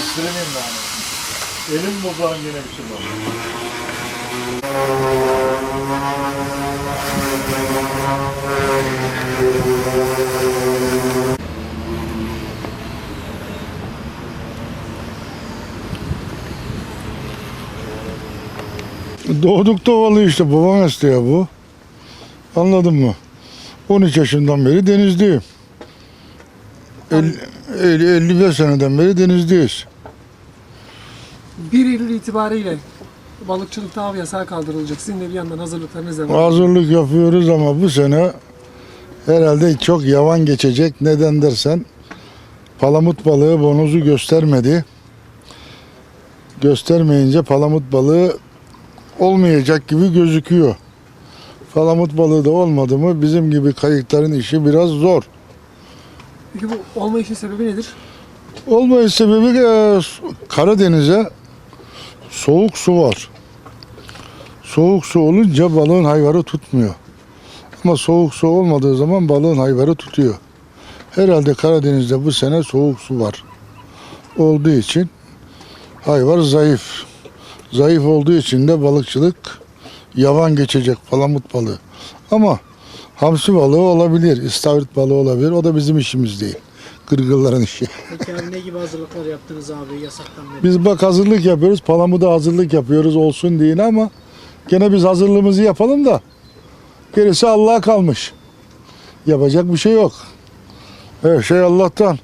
İstiremeyim ben. Elim bozağın yine bir şey var. Doğduk doğalı işte baba mesleği bu. Anladın mı? 13 yaşından beri denizdeyim. El- el- 55 seneden beri denizdeyiz. 1 Eylül itibariyle balıkçılıkta av yasağı kaldırılacak. Sizin de bir yandan hazırlıklarınız devam ediyor. Hazırlık yapıyoruz ama bu sene herhalde çok yavan geçecek. Neden dersen palamut balığı bonuzu göstermedi. Göstermeyince palamut balığı olmayacak gibi gözüküyor. Palamut balığı da olmadı mı bizim gibi kayıkların işi biraz zor. Peki bu olmayışın sebebi nedir? Olmayış sebebi e, Karadeniz'e soğuk su var. Soğuk su olunca balığın hayvarı tutmuyor. Ama soğuk su olmadığı zaman balığın hayvarı tutuyor. Herhalde Karadeniz'de bu sene soğuk su var. Olduğu için hayvar zayıf. Zayıf olduğu için de balıkçılık yavan geçecek palamut balığı. Ama hamsi balığı olabilir, istavrit balığı olabilir. O da bizim işimiz değil. Gırgırların işi. Peki abi ne gibi hazırlıklar yaptınız abi yasaktan beri? Biz bak hazırlık yapıyoruz. Palamuda hazırlık yapıyoruz olsun diye ama gene biz hazırlığımızı yapalım da gerisi Allah'a kalmış. Yapacak bir şey yok. Her şey Allah'tan.